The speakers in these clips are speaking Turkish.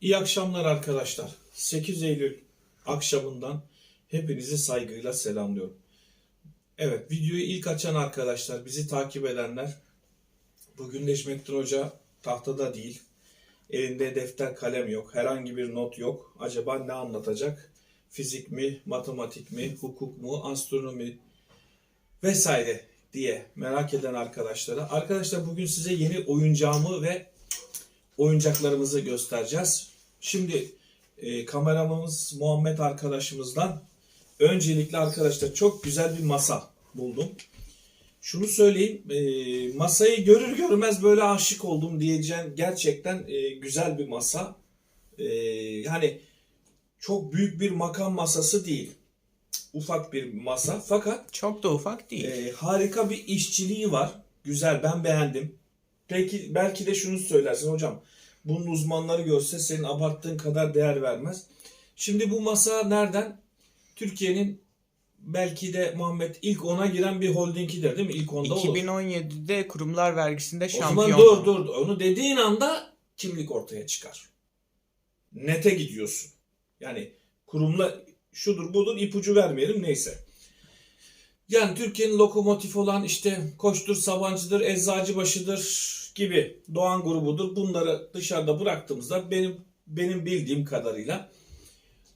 İyi akşamlar arkadaşlar. 8 Eylül akşamından hepinizi saygıyla selamlıyorum. Evet videoyu ilk açan arkadaşlar, bizi takip edenler bugün Necmettin Hoca tahtada değil. Elinde defter kalem yok. Herhangi bir not yok. Acaba ne anlatacak? Fizik mi, matematik mi, hukuk mu, astronomi vesaire diye merak eden arkadaşlara. Arkadaşlar bugün size yeni oyuncağımı ve oyuncaklarımızı göstereceğiz. Şimdi e, kameramız Muhammed arkadaşımızdan öncelikle arkadaşlar çok güzel bir masa buldum. Şunu söyleyeyim, e, masayı görür görmez böyle aşık oldum diyeceğim. Gerçekten e, güzel bir masa. E, yani çok büyük bir makam masası değil. Ufak bir masa fakat Çok da ufak değil. e, harika bir işçiliği var. Güzel ben beğendim. Peki belki de şunu söylersin hocam. Bunun uzmanları görse senin abarttığın kadar değer vermez. Şimdi bu masa nereden? Türkiye'nin belki de Muhammed ilk ona giren bir holdingidir değil mi? İlk onda olur. 2017'de kurumlar vergisinde O şampiyon. zaman dur dur. Onu dediğin anda kimlik ortaya çıkar. Nete gidiyorsun. Yani kurumla şudur budur ipucu vermeyelim neyse. Yani Türkiye'nin lokomotif olan işte Koçtur, Sabancı'dır, Eczacıbaşı'dır gibi Doğan grubudur. Bunları dışarıda bıraktığımızda benim benim bildiğim kadarıyla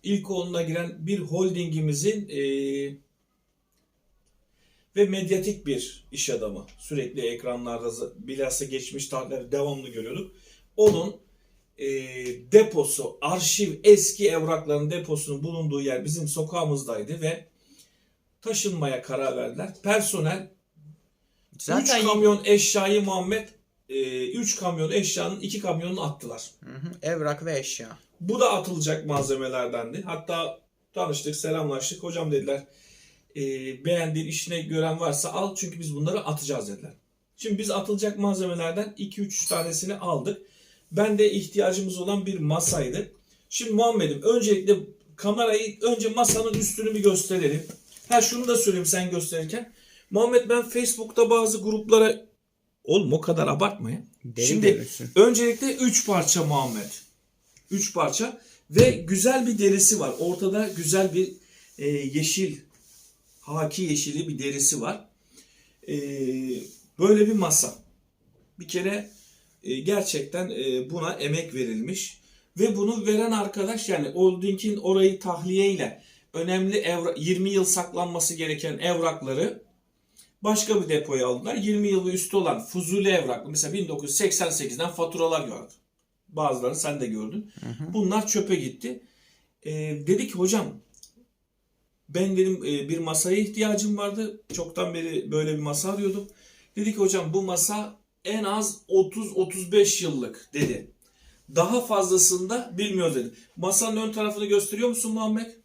ilk onuna giren bir holdingimizin eee ve medyatik bir iş adamı. Sürekli ekranlarda bilhassa geçmiş tarihleri devamlı görüyorduk. Onun e, deposu, arşiv, eski evrakların deposunun bulunduğu yer bizim sokağımızdaydı ve taşınmaya karar verdiler. Personel 3 Zaten kamyon eşyayı Muhammed 3 kamyon eşyanın 2 kamyonunu attılar. Hı hı, evrak ve eşya. Bu da atılacak malzemelerdendi. Hatta tanıştık, selamlaştık. Hocam dediler e, beğendiğin işine gören varsa al çünkü biz bunları atacağız dediler. Şimdi biz atılacak malzemelerden 2-3 tanesini aldık. Ben de ihtiyacımız olan bir masaydı. Şimdi Muhammed'im öncelikle kamerayı önce masanın üstünü bir gösterelim. Ha şunu da söyleyeyim sen gösterirken. Muhammed ben Facebook'ta bazı gruplara oğlum o kadar abartma ya. Şimdi delisin. öncelikle 3 parça Muhammed. 3 parça ve güzel bir derisi var. Ortada güzel bir e, yeşil, haki yeşili bir derisi var. E, böyle bir masa. Bir kere e, gerçekten e, buna emek verilmiş. Ve bunu veren arkadaş yani Holding'in orayı tahliyeyle önemli evra 20 yıl saklanması gereken evrakları başka bir depoya aldılar. 20 yıl ve üstü olan fuzuli evraklı mesela 1988'den faturalar gördüm. Bazılarını sen de gördün. Bunlar çöpe gitti. Ee, dedi ki hocam ben dedim e, bir masaya ihtiyacım vardı. Çoktan beri böyle bir masa arıyordum. Dedi ki hocam bu masa en az 30-35 yıllık dedi. Daha fazlasında bilmiyoruz dedi. Masanın ön tarafını gösteriyor musun Muhammed?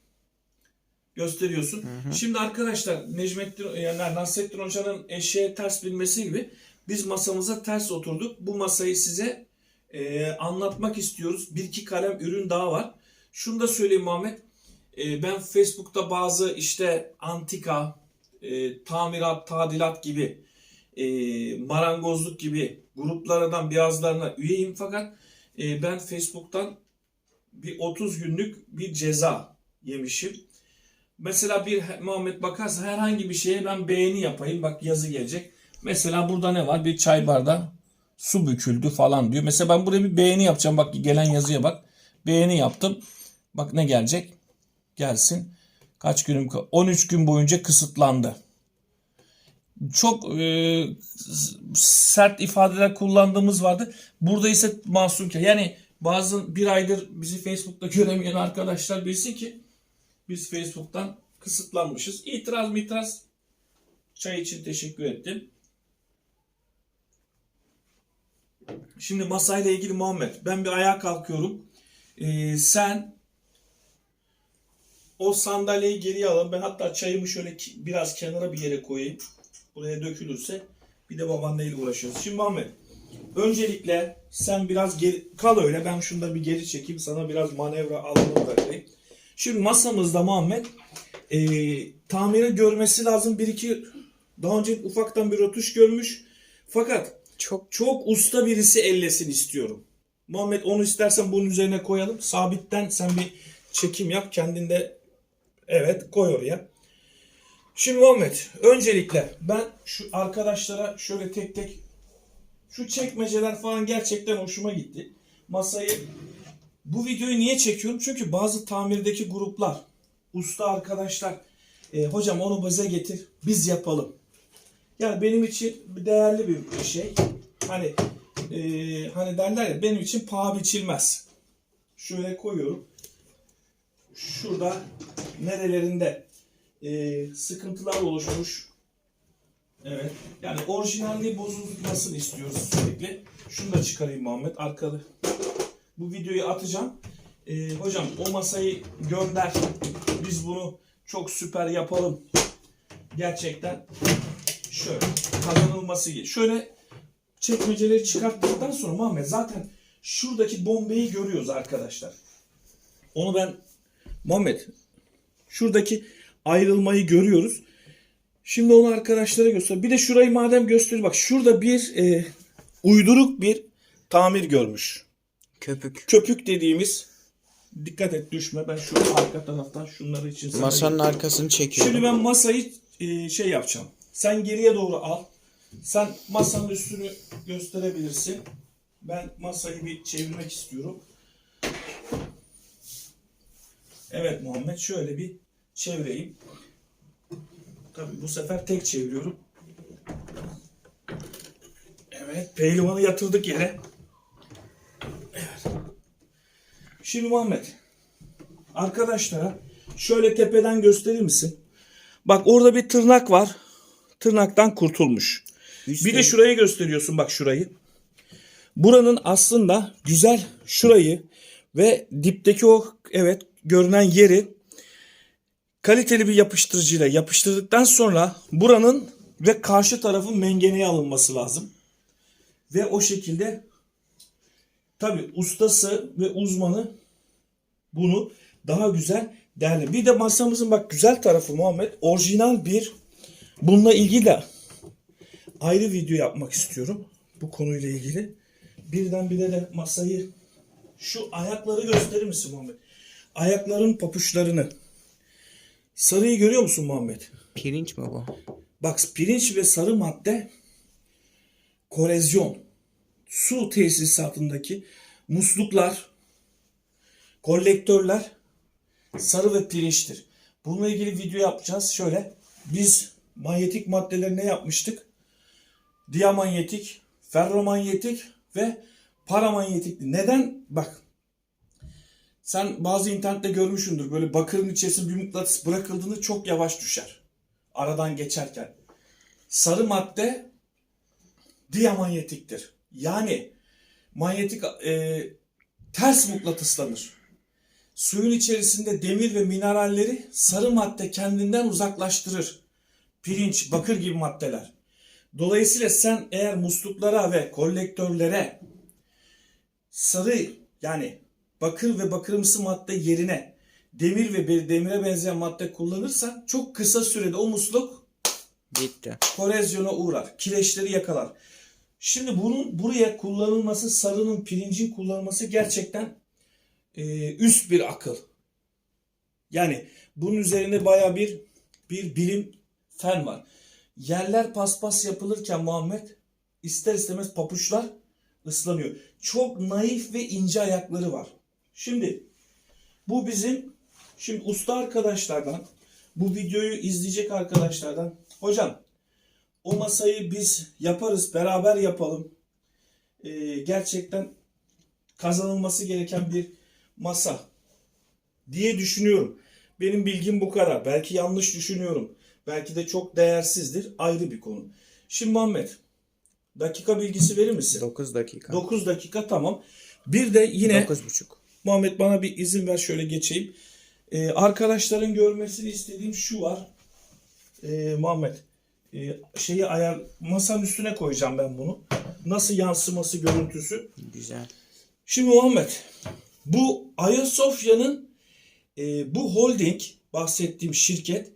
Gösteriyorsun. Şimdi arkadaşlar Necmettin yani Nasrettin Hoca'nın eşeğe ters bilmesi gibi biz masamıza ters oturduk. Bu masayı size e, anlatmak istiyoruz. Bir iki kalem ürün daha var. Şunu da söyleyeyim Muhammed. E, ben Facebook'ta bazı işte antika, e, tamirat, tadilat gibi, e, marangozluk gibi gruplardan bazılarına üyeyim fakat e, ben Facebook'tan bir 30 günlük bir ceza yemişim. Mesela bir Muhammed bakarsa herhangi bir şeye ben beğeni yapayım. Bak yazı gelecek. Mesela burada ne var? Bir çay bardağı su büküldü falan diyor. Mesela ben buraya bir beğeni yapacağım. Bak gelen yazıya bak. Beğeni yaptım. Bak ne gelecek? Gelsin. Kaç günüm? 13 gün boyunca kısıtlandı. Çok e, sert ifadeler kullandığımız vardı. Burada ise masum ki. Yani bazı bir aydır bizi Facebook'ta göremeyen arkadaşlar bilsin ki biz Facebook'tan kısıtlanmışız. İtiraz mitiraz çay için teşekkür ettim. Şimdi masayla ilgili Muhammed. Ben bir ayağa kalkıyorum. Ee, sen o sandalyeyi geriye alın. Ben hatta çayımı şöyle biraz kenara bir yere koyayım. Buraya dökülürse bir de babaanneyle uğraşıyoruz. Şimdi Muhammed öncelikle sen biraz geri kal öyle. Ben şunu da bir geri çekeyim. Sana biraz manevra alanı bırakayım. Şimdi masamızda Muhammed e, tamire görmesi lazım. Bir iki daha önce ufaktan bir rötuş görmüş. Fakat Çok çok usta birisi ellesin istiyorum. Muhammed onu istersen bunun üzerine koyalım. Sabitten sen bir çekim yap. Kendinde evet koy oraya. Şimdi Muhammed öncelikle ben şu arkadaşlara şöyle tek tek şu çekmeceler falan gerçekten hoşuma gitti. Masayı bu videoyu niye çekiyorum? Çünkü bazı tamirdeki gruplar, usta arkadaşlar e, hocam onu bize getir biz yapalım. Yani benim için değerli bir şey. Hani e, hani derler ya benim için paha biçilmez. Şöyle koyuyorum. Şurada nerelerinde e, sıkıntılar oluşmuş. Evet. Yani orijinalliği bozulmasını istiyoruz sürekli. Şunu da çıkarayım Muhammed. Arkada. Bu videoyu atacağım. E, hocam o masayı gönder. Biz bunu çok süper yapalım. Gerçekten şöyle kazanılması. Şöyle çekmeceleri çıkarttıktan sonra Muhammed zaten şuradaki bombeyi görüyoruz arkadaşlar. Onu ben Muhammed şuradaki ayrılmayı görüyoruz. Şimdi onu arkadaşlara göster. Bir de şurayı madem göster bak şurada bir e, uyduruk bir tamir görmüş. Köpük. Köpük dediğimiz dikkat et düşme ben şu arka taraftan şunları için sana Masanın arkasını çekiyorum. Şimdi ben masayı e, şey yapacağım. Sen geriye doğru al. Sen masanın üstünü gösterebilirsin. Ben masayı bir çevirmek istiyorum. Evet Muhammed şöyle bir çevireyim. Tabii bu sefer tek çeviriyorum. Evet pehlivanı yatırdık yere. Evet. Şimdi Muhammed arkadaşlara şöyle tepeden gösterir misin? Bak orada bir tırnak var. Tırnaktan kurtulmuş. Bir de şurayı gösteriyorsun bak şurayı. Buranın aslında güzel şurayı ve dipteki o evet görünen yeri kaliteli bir yapıştırıcıyla yapıştırdıktan sonra buranın ve karşı tarafın mengeneye alınması lazım. Ve o şekilde tabi ustası ve uzmanı bunu daha güzel derler. Bir de masamızın bak güzel tarafı Muhammed orijinal bir bununla ilgili de ayrı video yapmak istiyorum bu konuyla ilgili. Birdenbire de masayı şu ayakları gösterir misin Muhammed? Ayakların papuçlarını. Sarıyı görüyor musun Muhammed? Pirinç mi bu? Bak pirinç ve sarı madde korezyon. Su tesisatındaki musluklar, kolektörler sarı ve pirinçtir. Bununla ilgili video yapacağız. Şöyle biz manyetik maddeleri ne yapmıştık? Diamanyetik, ferromanyetik ve paramanyetik. Neden? Bak sen bazı internette görmüşsündür. Böyle bakırın içerisinde bir mıknatıs bırakıldığında çok yavaş düşer. Aradan geçerken. Sarı madde diamanyetiktir. Yani manyetik e, ters mıknatıslanır. Suyun içerisinde demir ve mineralleri sarı madde kendinden uzaklaştırır. Pirinç, bakır gibi maddeler. Dolayısıyla sen eğer musluklara ve kolektörlere sarı yani bakır ve bakırımsı madde yerine demir ve be- demire benzeyen madde kullanırsan çok kısa sürede o musluk Bitti. korezyona uğrar. Kireçleri yakalar. Şimdi bunun buraya kullanılması, sarının, pirincin kullanılması gerçekten e, üst bir akıl. Yani bunun üzerine baya bir bir bilim fen var. Yerler paspas yapılırken Muhammed ister istemez papuçlar ıslanıyor. Çok naif ve ince ayakları var. Şimdi bu bizim şimdi usta arkadaşlardan bu videoyu izleyecek arkadaşlardan hocam o masayı biz yaparız beraber yapalım. Ee, gerçekten kazanılması gereken bir masa diye düşünüyorum. Benim bilgim bu kadar. Belki yanlış düşünüyorum. Belki de çok değersizdir. Ayrı bir konu. Şimdi Muhammed dakika bilgisi verir misin? 9 dakika. 9 dakika tamam. Bir de yine 9.5. Muhammed bana bir izin ver şöyle geçeyim. Ee, arkadaşların görmesini istediğim şu var. Ee, Muhammed e, şeyi ayar masanın üstüne koyacağım ben bunu. Nasıl yansıması görüntüsü. Güzel. Şimdi Muhammed bu Ayasofya'nın e, bu holding bahsettiğim şirket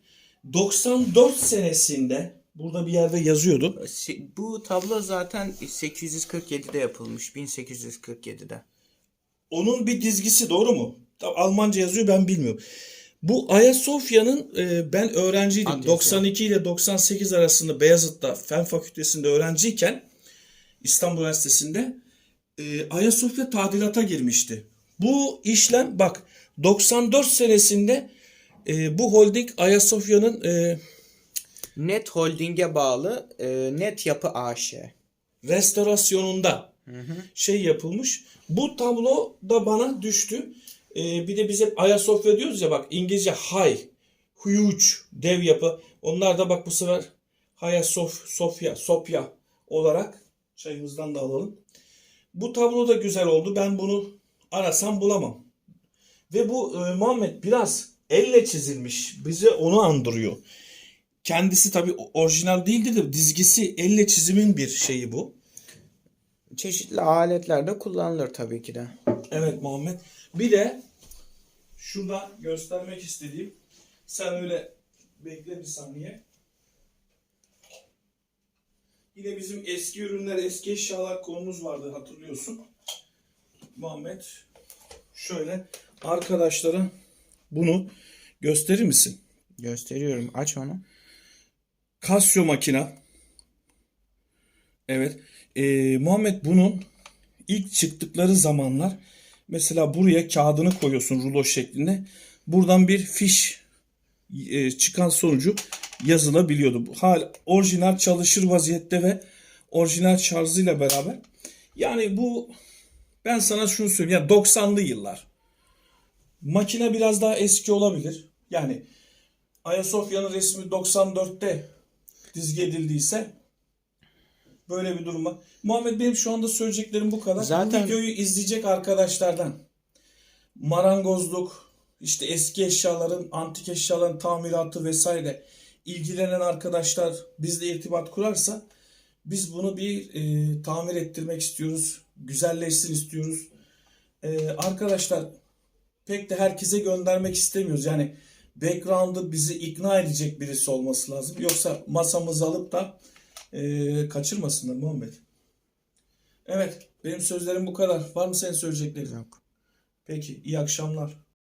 94 senesinde burada bir yerde yazıyordu. Se- Bu tablo zaten 847'de yapılmış. 1847'de. onun bir dizgisi doğru mu? Almanca yazıyor ben bilmiyorum. Bu Ayasofya'nın e, ben öğrenciydim. Antiasya. 92 ile 98 arasında Beyazıt'ta Fen Fakültesi'nde öğrenciyken İstanbul Üniversitesi'nde e, Ayasofya tadilata girmişti. Bu işlem bak 94 senesinde e, bu holding Ayasofya'nın e, Net Holding'e bağlı e, Net Yapı AŞ. restorasyonunda şey yapılmış. Bu tablo da bana düştü. Ee, bir de biz hep Ayasofya diyoruz ya bak İngilizce high, huge, dev yapı. Onlar da bak bu sefer Hayasof, Sofya, Sopya olarak çayımızdan da alalım. Bu tablo da güzel oldu. Ben bunu arasam bulamam. Ve bu e, Muhammed biraz elle çizilmiş. Bize onu andırıyor. Kendisi tabii orijinal değildi de dizgisi elle çizimin bir şeyi bu. Çeşitli aletlerde kullanılır tabii ki de. Evet Muhammed. Bir de şurada göstermek istediğim sen öyle bekle bir saniye. Yine bizim eski ürünler, eski eşyalar konumuz vardı hatırlıyorsun. Muhammed şöyle arkadaşlara bunu gösterir misin? Gösteriyorum. Aç onu. Casio makina. Evet. Ee, Muhammed bunun ilk çıktıkları zamanlar mesela buraya kağıdını koyuyorsun rulo şeklinde. Buradan bir fiş e, çıkan sonucu yazılabiliyordu. Hal orijinal çalışır vaziyette ve orijinal şarjıyla beraber. Yani bu ben sana şunu söyleyeyim. Ya 90'lı yıllar. Makine biraz daha eski olabilir. Yani Ayasofya'nın resmi 94'te dizgi edildiyse böyle bir durum var. Muhammed benim şu anda söyleyeceklerim bu kadar. Zaten- videoyu izleyecek arkadaşlardan marangozluk, işte eski eşyaların, antik eşyaların tamiratı vesaire ilgilenen arkadaşlar bizle irtibat kurarsa biz bunu bir e, tamir ettirmek istiyoruz. Güzelleşsin istiyoruz. E, arkadaşlar pek de herkese göndermek istemiyoruz. Yani background'ı bizi ikna edecek birisi olması lazım. Yoksa masamızı alıp da e, kaçırmasınlar Muhammed. Evet, benim sözlerim bu kadar. Var mı senin söyleyeceklerin? Yok. Peki, iyi akşamlar.